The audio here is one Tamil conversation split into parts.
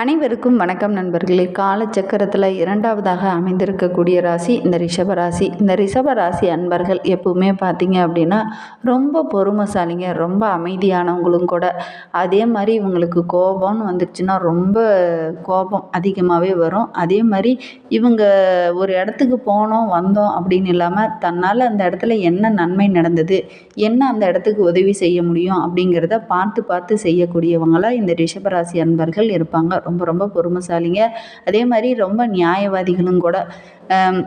அனைவருக்கும் வணக்கம் நண்பர்களே. காலச்சக்கரத்தில் இரண்டாவதாக அமைந்திருக்கக்கூடிய ராசி இந்த ரிஷப ராசி. இந்த ரிஷப ராசி அன்பர்கள் எப்பவுமே பார்த்தீங்க அப்படின்னா ரொம்ப பொறுமைசாலிங்க ரொம்ப அமைதியானவங்களும் கூட. அதே மாதிரி இவங்களுக்கு கோபம்னு வந்துச்சுன்னா ரொம்ப கோபம் அதிகமாகவே வரும். அதே மாதிரி இவங்க ஒரு இடத்துக்கு போனோம் வந்தோம் அப்படின்னு இல்லாமல் தன்னால் அந்த இடத்துல என்ன நன்மை நடந்தது என்ன அந்த இடத்துக்கு உதவி செய்ய முடியும் அப்படிங்கிறத பார்த்து பார்த்து செய்யக்கூடியவங்களாக இந்த ரிஷபராசி அன்பர்கள் இருப்பாங்க. ரொம்ப ரொம்ப பொறுமைசாலிங்க. அதே மாதிரி ரொம்ப நியாயவாதிகளும் கூட.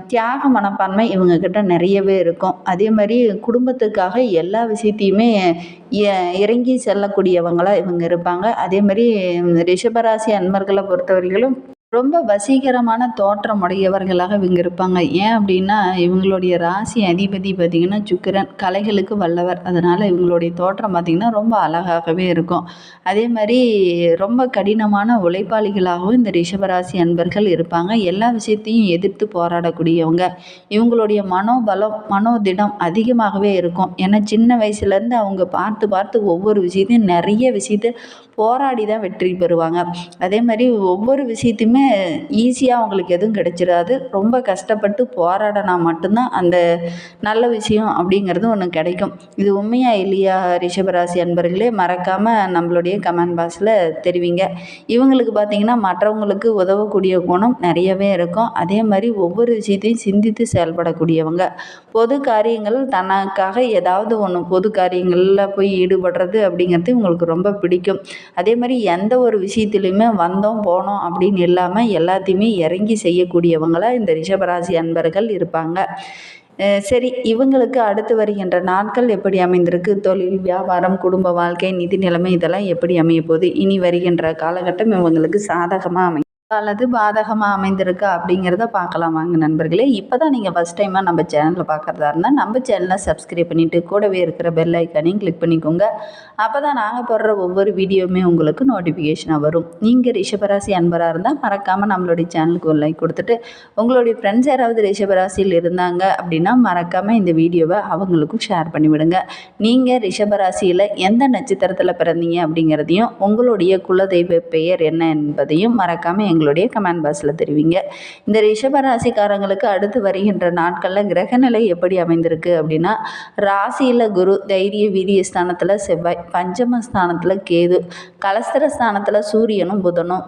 தியாக மனப்பான்மை இவங்கக்கிட்ட நிறையவே இருக்கும். அதே மாதிரி குடும்பத்துக்காக எல்லா விஷயத்தையுமே இ- இறங்கி செல்லக்கூடியவங்களாக இவங்க இருப்பாங்க. அதே மாதிரி ரிஷபராசி அன்பர்களை பொறுத்தவரையிலும் ரொம்ப வசீகரமான தோற்றம் உடையவர்களாக இவங்க இருப்பாங்க. ஏன் அப்படின்னா இவங்களுடைய ராசி அதிபதி பார்த்திங்கன்னா சுக்கிரன் கலைகளுக்கு வல்லவர். அதனால் இவங்களுடைய தோற்றம் பார்த்திங்கன்னா ரொம்ப அழகாகவே இருக்கும். அதே மாதிரி ரொம்ப கடினமான உழைப்பாளிகளாகவும் இந்த ரிஷபராசி அன்பர்கள் இருப்பாங்க. எல்லா விஷயத்தையும் எதிர்த்து போராடக்கூடியவங்க. இவங்களுடைய மனோபலம் மனோதிடம் அதிகமாகவே இருக்கும். ஏன்னா சின்ன வயசுலேருந்து அவங்க பார்த்து பார்த்து ஒவ்வொரு விஷயத்தையும் நிறைய விஷயத்தை போராடி தான் வெற்றி பெறுவாங்க. அதே மாதிரி ஒவ்வொரு விஷயத்தையுமே ஈஸியாக அவங்களுக்கு எதுவும் கிடைச்சிடாது. ரொம்ப கஷ்டப்பட்டு போராடினா மட்டும்தான் அந்த நல்ல விஷயம் அப்படிங்கிறது ஒன்று கிடைக்கும். இது உண்மையா இல்லையா ரிஷபராசி அன்பர்களே? மறக்காமல் நம்மளுடைய கமெண்ட் பாக்ஸில் தெரிவிங்க. இவங்களுக்கு பார்த்தீங்கன்னா மற்றவங்களுக்கு உதவக்கூடிய குணம் நிறையவே இருக்கும். அதே மாதிரி ஒவ்வொரு விஷயத்தையும் சிந்தித்து செயல்படக்கூடியவங்க. பொது காரியங்கள் தனக்காக ஏதாவது ஒன்று பொது காரியங்களில் போய் ஈடுபடுறது அப்படிங்கிறது இவங்களுக்கு ரொம்ப பிடிக்கும். அதே மாதிரி எந்த ஒரு விஷயத்துலையுமே வந்தோம் போனோம் அப்படின்னு இல்லாமல் எல்லாத்தையுமே இறங்கி செய்யக்கூடியவங்களாக இந்த ரிஷபராசி அன்பர்கள் இருப்பாங்க. சரி இவங்களுக்கு அடுத்து வருகின்ற நாட்கள் எப்படி அமைந்திருக்கு? தொழில் வியாபாரம் குடும்ப வாழ்க்கை நிதி நிலைமை இதெல்லாம் எப்படி அமைய போகுது? இனி வருகின்ற காலகட்டம் இவங்களுக்கு சாதகமாக அமை அல்லது பாதகமாக அமைந்திருக்கா அப்படிங்கிறத பார்க்கலாம் வாங்க நண்பர்களே. இப்போ தான் நீங்கள் ஃபஸ்ட் டைமாக நம்ம சேனலில் பார்க்குறதா இருந்தால் நம்ம சேனலை சப்ஸ்கிரைப் பண்ணிவிட்டு கூடவே இருக்கிற பெல் ஐக்கானையும் கிளிக் பண்ணிக்கோங்க. அப்போ தான் நாங்கள் போடுற ஒவ்வொரு வீடியோவுமே உங்களுக்கு நோட்டிஃபிகேஷனாக வரும். நீங்கள் ரிஷபராசி அன்பராக இருந்தால் மறக்காமல் நம்மளுடைய சேனலுக்கு ஒரு லைக் கொடுத்துட்டு உங்களுடைய ஃப்ரெண்ட்ஸ் யாராவது ரிஷபராசியில் இருந்தாங்க அப்படின்னா மறக்காமல் இந்த வீடியோவை அவங்களுக்கும் ஷேர் பண்ணிவிடுங்க. நீங்கள் ரிஷபராசியில் எந்த நட்சத்திரத்தில் பிறந்தீங்க அப்படிங்கிறதையும் உங்களுடைய குலதெய்வ பெயர் என்ன என்பதையும் மறக்காமல் உங்களுடைய கமெண்ட் பாக்ஸில் தெரிவிங்க. இந்த ரிஷபராசிக்காரங்களுக்கு அடுத்து வருகின்ற நாட்களில் கிரகநிலை எப்படி அமைந்திருக்கு அப்படின்னா ராசியில் குரு தைரிய வீரிய ஸ்தானத்தில் செவ்வாய் பஞ்சம ஸ்தானத்தில் கேது கலஸ்தர ஸ்தானத்தில் சூரியனும் புதனும்.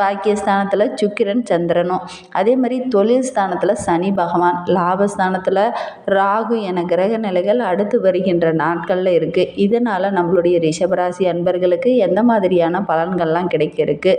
பாக்கியஸ்தானத்தில் சுக்கிரன் சந்திரனும். அதே மாதிரி தொழில் ஸ்தானத்தில் சனி பகவான். லாபஸ்தானத்தில் ராகு என கிரக நிலைகள் அடுத்து வருகின்ற நாட்களில் இருக்குது இதனால் நம்மளுடைய ரிஷபராசி அன்பர்களுக்கு எந்த மாதிரியான பலன்கள்லாம் கிடைக்க இருக்கு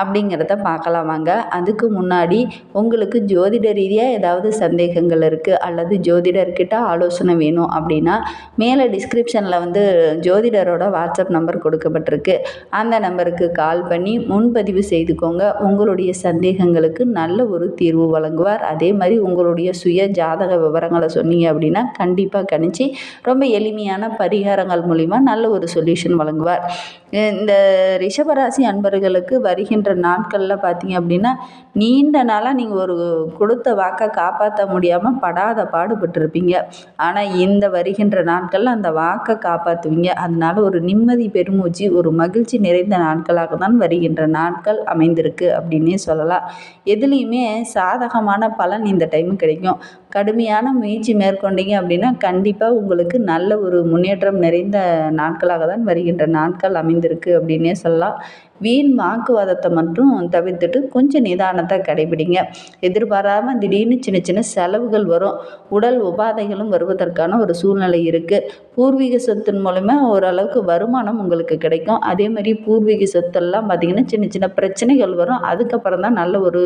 அப்படிங்கிறத பார்க்கலாம் வாங்க. அதுக்கு முன்னாடி உங்களுக்கு ஜோதிட ரீதியாக ஏதாவது சந்தேகங்கள் இருக்குது அல்லது ஜோதிடர்கிட்ட ஆலோசனை வேணும் அப்படின்னா மேலே டிஸ்கிரிப்ஷனில் வந்து ஜோதிடரோட வாட்ஸ்அப் நம்பர் கொடுக்கப்பட்டிருக்கு. அந்த நம்பருக்கு கால் பண்ணி முன்பதிவு செய்துக்கோங்க. உங்களுடைய சந்தேகங்களுக்கு நல்ல ஒரு தீர்வு வழங்குவார். அதே மாதிரி உங்களுடைய சுய ஜாதக விவரங்களை சொன்னீங்க அப்படின்னா கண்டிப்பாக கணிச்சு ரொம்ப எளிமையான பரிகாரங்கள் மூலிமா நல்ல ஒரு சொல்யூஷன் வழங்குவார். இந்த ரிஷபராசி அன்பர்களுக்கு வருகின்ற நாட்களில் பார்த்தீங்க அப்படின்னா நீண்ட நாளாக நீங்கள் ஒரு கொடுத்த வாக்கை காப்பாற்ற முடியாமல் படாத பாடுபட்டிருப்பீங்க. ஆனால் இந்த வருகின்ற நாட்களில் அந்த வாக்கை காப்பாற்றுவீங்க அதனால ஒரு நிம்மதி பெருமூச்சு ஒரு மகிழ்ச்சி நிறைந்த நாட்களாக தான் வருகின்ற நாட்கள். அமைந்திருக்கு அப்படின்னே சொல்லலாம். எதுலேயுமே சாதகமான பலன் இந்த டைம் கிடைக்கும். கடுமையான முயற்சி மேற்கொண்டீங்க அப்படின்னா கண்டிப்பாக உங்களுக்கு நல்ல ஒரு முன்னேற்றம் நிறைந்த நாட்களாக தான் வருகின்ற நாட்கள் அமைந்திருக்கு அப்படின்னே சொல்லலாம். வீண் வாக்குவாதத்தை மட்டும் தவிர்த்துட்டு கொஞ்சம் நிதானத்தை கடைபிடிங்க. எதிர்பாராமல் திடீர்னு சின்ன சின்ன செலவுகள் வரும். உடல் உபாதைகளும் வருவதற்கான ஒரு சூழ்நிலை இருக்குது பூர்வீக சொத்தின் மூலமா ஓரளவுக்கு வருமானம் உங்களுக்கு கிடைக்கும். அதே மாதிரி பூர்வீக சொத்தெல்லாம் பார்த்திங்கன்னா சின்ன சின்ன பிரச்சனைகள் வரும். அதுக்கப்புறம் தான் நல்ல ஒரு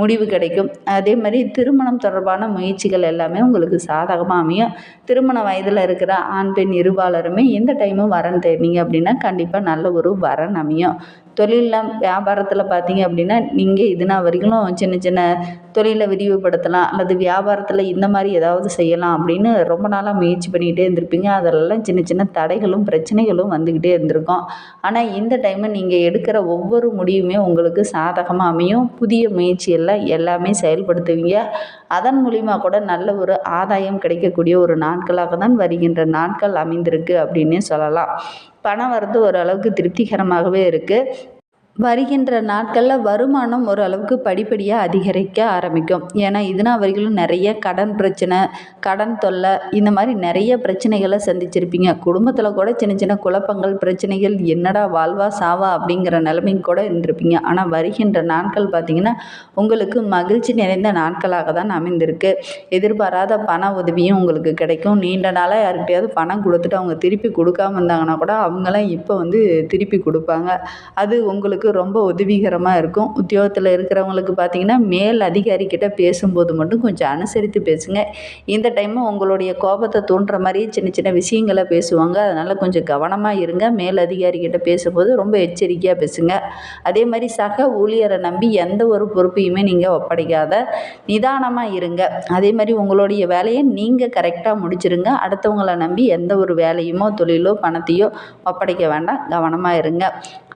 முடிவு கிடைக்கும். அதே மாதிரி திருமணம் தொடர்பான முயற்சிகள் எல்லாமே உங்களுக்கு சாதகமாக அமையும். திருமண வயதில் இருக்கிற ஆண் பெண் இருபாலருமே எந்த டைமும் வரன் தேடினீங்க அப்படின்னா கண்டிப்பாக நல்ல ஒரு வரன் அமையும். தொழிலில் வியாபாரத்தில் பார்த்தீங்க அப்படின்னா நீங்கள் இதுனா வரைக்கும் சின்ன சின்ன தொழிலை விரிவுபடுத்தலாம் அல்லது வியாபாரத்தில் இந்த மாதிரி ஏதாவது செய்யலாம் அப்படின்னு ரொம்ப நாளாக முயற்சி பண்ணிக்கிட்டே இருந்திருப்பீங்க. அதெல்லாம் சின்ன சின்ன தடைகளும் பிரச்சனைகளும் வந்துக்கிட்டே இருந்திருக்கும். ஆனால் இந்த டைமில் நீங்கள் எடுக்கிற ஒவ்வொரு முடிவுமே உங்களுக்கு சாதகமாக அமையும். புதிய முயற்சியெல்லாம் எல்லாமே செயல்படுத்துவீங்க. அதன் மூலிமா கூட நல்ல ஒரு ஆதாயம் கிடைக்கக்கூடிய ஒரு நாட்களாக தான் வருகின்ற நாட்கள் அமைந்திருக்கு அப்படின்னே சொல்லலாம். பணம் வரது ஓரளவுக்கு திருப்திகரமாகவே இருக்குது வருகின்ற நாட்களில் வருமானம் ஓரளவுக்கு படிப்படியாக அதிகரிக்க ஆரம்பிக்கும். ஏன்னா இதுனா வரைக்கும் நிறைய கடன் பிரச்சனை கடன் தொல்லை இந்த மாதிரி நிறைய பிரச்சனைகளை சந்திச்சிருப்பீங்க. குடும்பத்தில் கூட சின்ன சின்ன குழப்பங்கள் பிரச்சனைகள் என்னடா வாழ்வா சாவா அப்படிங்கிற நிலைமைக்கு கூட இருந்திருப்பீங்க. ஆனால் வருகின்ற நாட்கள் பார்த்திங்கன்னா உங்களுக்கு மகிழ்ச்சி நிறைந்த நாட்களாக தான் அமைந்திருக்கு. எதிர்பாராத பண உதவியும் உங்களுக்கு கிடைக்கும். நீண்ட நாளாக யார்கிட்டயாவது பணம் கொடுத்துட்டு அவங்க திருப்பி கொடுக்காம இருந்தாங்கன்னா கூட அவங்களாம் இப்போ வந்து திருப்பி கொடுப்பாங்க. அது உங்களுக்கு ரொம்ப உதவிகரமாக இருக்கும். உத்தியோகத்தில் இருக்கிறவங்களுக்கு பார்த்தீங்கன்னா மேல் அதிகாரிக்கிட்ட பேசும்போது மட்டும் கொஞ்சம் அனுசரித்து பேசுங்க. இந்த டைமு உங்களுடைய கோபத்தை தூண்டுற மாதிரி சின்ன சின்ன விஷயங்களை பேசுவாங்க. அதனால் கொஞ்சம் கவனமாக இருங்க. மேல் அதிகாரிக்கிட்ட பேசும்போது ரொம்ப எச்சரிக்கையாக பேசுங்க. அதே மாதிரி சக ஊழியரை நம்பி எந்த ஒரு பொறுப்பையுமே நீங்கள் ஒப்படைக்காத நிதானமாக இருங்க. அதே மாதிரி உங்களுடைய வேலையை நீங்கள் கரெக்டாக முடிச்சிருங்க. அடுத்தவங்களை நம்பி எந்த ஒரு வேலையுமோ தொழிலோ பணத்தையோ ஒப்படைக்க வேண்டாம். கவனமாக இருங்க.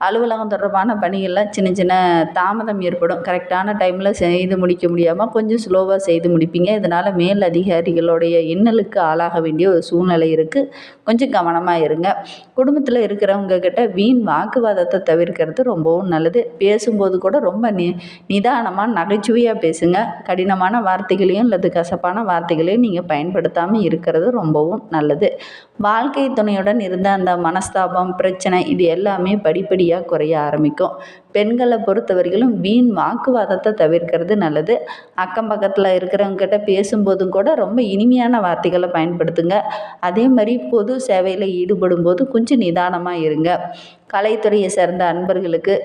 அலுவலகம் தொடர்பான பணிகளில் சின்ன சின்ன தாமதம் ஏற்படும். கரெக்டான டைமில் செய்து முடிக்க முடியாமல் கொஞ்சம் ஸ்லோவாக செய்து முடிப்பீங்க. இதனால் மேல் அதிகாரிகளுடைய இன்னலுக்கு ஆளாக வேண்டிய ஒரு சூழ்நிலை இருக்குது கொஞ்சம் கவனமாக இருங்க. குடும்பத்தில் இருக்கிறவங்க கிட்ட வீண் வாக்குவாதத்தை தவிர்க்கிறது ரொம்பவும் நல்லது. பேசும்போது கூட ரொம்ப நி நிதானமாக நகைச்சுவையாக பேசுங்க. கடினமான வார்த்தைகளையும் அல்லது கசப்பான வார்த்தைகளையும் நீங்கள் பயன்படுத்தாமல் இருக்கிறது ரொம்பவும் நல்லது. வாழ்க்கை துணையுடன் இருந்த அந்த மனஸ்தாபம் பிரச்சனை இது எல்லாமே படிப்படியாக குறைய ஆரம்பிக்கும். பெண்களை பொறுத்தவரையிலும் வீண் வாக்குவாதத்தை தவிர்க்கிறது நல்லது. அக்கம் பக்கத்தில் இருக்கிறவங்க கிட்ட பேசும்போதும் கூட ரொம்ப இனிமையான வார்த்தைகளை பயன்படுத்துங்க. அதே மாதிரி பொது சேவையில் ஈடுபடும் போது கொஞ்சம் நிதானமாக இருங்க. கலைத்துறையை சேர்ந்த அன்பர்களுக்கு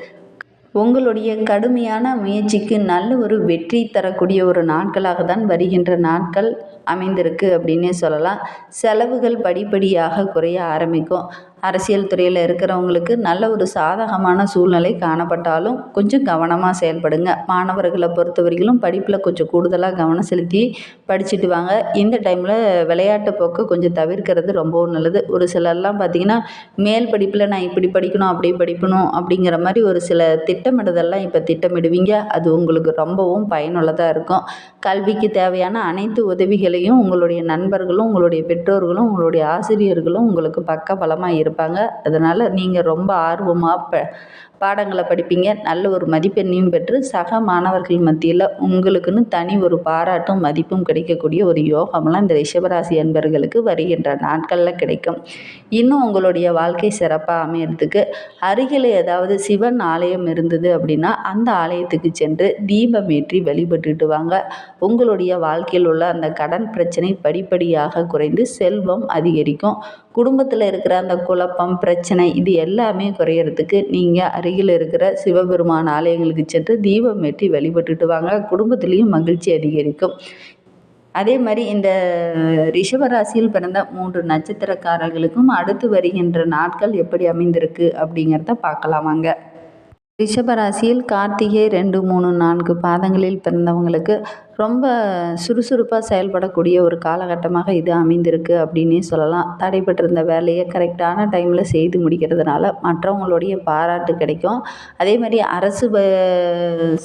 உங்களுடைய கடுமையான முயற்சிக்கு நல்ல ஒரு வெற்றி தரக்கூடிய ஒரு நாட்களாக தான் வருகின்ற நாட்கள் அமைந்திருக்கு அப்படின்னே சொல்லலாம். செலவுகள் படிப்படியாக குறைய ஆரம்பிக்கும். அரசியல் துறையில் இருக்கிறவங்களுக்கு நல்ல ஒரு சாதகமான சூழ்நிலை காணப்பட்டாலும் கொஞ்சம் கவனமாக செயல்படுங்க. மாணவர்களை பொறுத்த வரைக்கும் படிப்பில் கொஞ்சம் கூடுதலாக கவனம் செலுத்தி படிச்சுட்டு வாங்க. இந்த டைமில் விளையாட்டு போக்கு கொஞ்சம் தவிர்க்கிறது ரொம்பவும் நல்லது. ஒரு சிலர்லாம் பார்த்திங்கன்னா மேல் படிப்பில் நான் இப்படி படிக்கணும் அப்படி படிக்கணும் அப்படிங்கிற மாதிரி ஒரு சில திட்டமிடுதெல்லாம் இப்போ திட்டமிடுவீங்க. அது உங்களுக்கு ரொம்பவும் பயனுள்ளதாக இருக்கும். கல்விக்கு தேவையான அனைத்து உதவிகளையும் உங்களுடைய நண்பர்களும் உங்களுடைய பெற்றோர்களும் உங்களுடைய ஆசிரியர்களும் உங்களுக்கு பக்க பலமாக இருப்பாங்க. அதனால் நீங்கள் ரொம்ப ஆர்வமாக ப பாடங்களை படிப்பீங்க. நல்ல ஒரு மதிப்பெண்ணையும் பெற்று சக மாணவர்கள் மத்தியில் உங்களுக்குன்னு தனி ஒரு பாராட்டும் மதிப்பும் கிடைக்கக்கூடிய ஒரு யோகம்லாம் இந்த ரிஷபராசி அன்பர்களுக்கு வருகின்ற நாட்களில் கிடைக்கும். இன்னும் உங்களுடைய வாழ்க்கை சிறப்பாக அமையறதுக்கு அருகில் ஏதாவது சிவன் ஆலயம் இருந்தது அப்படின்னா அந்த ஆலயத்துக்கு சென்று தீபம் ஏற்றி வழிபட்டுட்டு வாங்க. உங்களுடைய வாழ்க்கையில் உள்ள அந்த கடன் பிரச்சனை படிப்படியாக குறைந்து செல்வம் அதிகரிக்கும். குடும்பத்தில் இருக்கிற அந்த குழப்பம் பிரச்சனை இது எல்லாமே குறையிறதுக்கு நீங்கள் அருகில் இருக்கிற சிவபெருமான் ஆலயங்களுக்கு சென்று தீபம் வெட்டி வழிபட்டுட்டு வாங்க. குடும்பத்துலேயும் மகிழ்ச்சி அதிகரிக்கும். அதே மாதிரி இந்த ரிஷபராசியில் பிறந்த மூன்று நட்சத்திரக்காரர்களுக்கும் அடுத்து வருகின்ற நாட்கள் எப்படி அமைந்திருக்கு அப்படிங்கிறத பார்க்கலாம் வாங்க. ரிஷபராசியில் கார்த்திகை ரெண்டு மூணு நான்கு பாதங்களில் பிறந்தவங்களுக்கு ரொம்ப சுறுசுறுப்பாக செயல்படக்கூடிய ஒரு காலகட்டமாக இது அமைந்திருக்கு அப்படின்னே சொல்லலாம். தடைபட்டிருந்த வேலையை கரெக்டான டைமில் செய்து முடிக்கிறதுனால மற்றவங்களுடைய பாராட்டு கிடைக்கும். அதே மாதிரி அரசு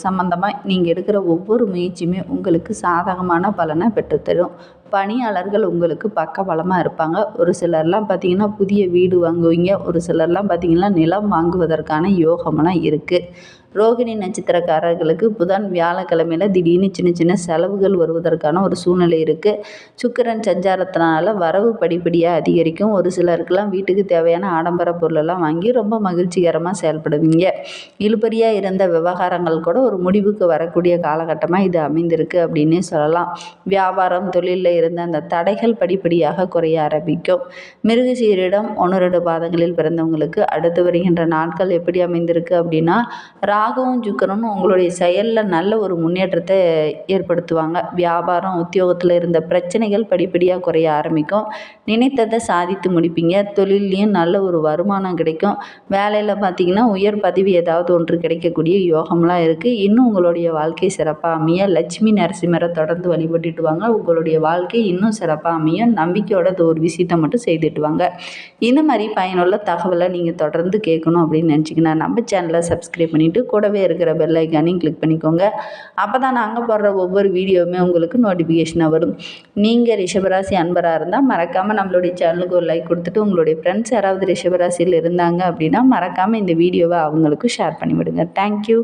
சம்மந்தமாக நீங்கள் எடுக்கிற ஒவ்வொரு முயற்சியுமே உங்களுக்கு சாதகமான பலனை பெற்றுத்தரும். பணியாளர்கள் உங்களுக்கு பக்கபலமாக இருப்பாங்க. ஒரு சிலர்லாம் பார்த்திங்கன்னா புதிய வீடு வாங்குவீங்க. ஒரு சிலர்லாம் பார்த்திங்கன்னா நிலம் வாங்குவதற்கான யோகமெல்லாம் இருக்குது ரோகிணி நட்சத்திரக்காரர்களுக்கு புதன் வியாழக்கிழமையில் திடீர்னு சின்ன சின்ன செலவுகள் வருவதற்கான ஒரு சூழ்நிலை இருக்குது சுக்கிரன் சஞ்சாரத்தினால வரவு படிப்படியாக அதிகரிக்கும். ஒரு சிலருக்கெல்லாம் வீட்டுக்கு தேவையான ஆடம்பர பொருளெல்லாம் வாங்கி ரொம்ப மகிழ்ச்சிகரமாக செயல்படுவீங்க. இழுபறியாக இருந்த விவகாரங்கள் கூட ஒரு முடிவுக்கு வரக்கூடிய காலகட்டமாக இது அமைந்திருக்கு அப்படின்னே சொல்லலாம். வியாபாரம் தொழிலில் இருந்த அந்த தடைகள் படிப்படியாக குறைய ஆரம்பிக்கும். மிருகசீரிடம் ஒன்று ரெண்டு பாதங்களில் பிறந்தவங்களுக்கு அடுத்து வருகின்ற நாட்கள் எப்படி அமைந்திருக்கு அப்படின்னா ராகவும் ஜுக்கரனும் உங்களுடைய செயலில் நல்ல ஒரு முன்னேற்றத்தை ஏற்படுத்துவாங்க. வியாபாரம் உத்தியோகத்தில் இருந்த பிரச்சனைகள் படிப்படியாக குறைய ஆரம்பிக்கும். நினைத்ததை சாதித்து முடிப்பீங்க. தொழிலையும் நல்ல ஒரு வருமானம் கிடைக்கும். வேலையில் பார்த்தீங்கன்னா உயர் பதவி ஏதாவது ஒன்று கிடைக்கக்கூடிய யோகம்லாம் இருக்குது இன்னும் உங்களுடைய வாழ்க்கை சிறப்பாக அமைய லட்சுமி நரசிம்மரை தொடர்ந்து வழிபட்டுட்டு வாங்க. உங்களுடைய வாழ்க்கை இன்னும் சிறப்பாக அமையும் நம்பிக்கையோட ஒரு விஷயத்தை மட்டும் செய்துட்டு வாங்க. இந்த மாதிரி பயனுள்ள தகவலை நீங்கள் தொடர்ந்து கேட்கணும் அப்படின்னு நினச்சிங்கன்னா நம்ம சேனலை சப்ஸ்கிரைப் பண்ணிவிட்டு கூடவே இருக்கிற பெல் ஐக்கானையும் கிளிக் பண்ணிக்கோங்க. அப்போ தான் நாங்கள் போடுற ஒவ்வொரு வீடியோவுமே உங்களுக்கு நோட்டிஃபிகேஷனாக வரும். நீங்கள் ரிஷபராசி அன்பராக இருந்தால் மறக்காமல் நம்மளுடைய சேனலுக்கு ஒரு லைக் கொடுத்துட்டு உங்களுடைய ஃப்ரெண்ட்ஸ் யாராவது ரிஷபராசியில் இருந்தாங்க அப்படின்னா மறக்காமல் இந்த வீடியோவை அவங்களுக்கும் ஷேர் பண்ணிவிடுங்க. தேங்க்யூ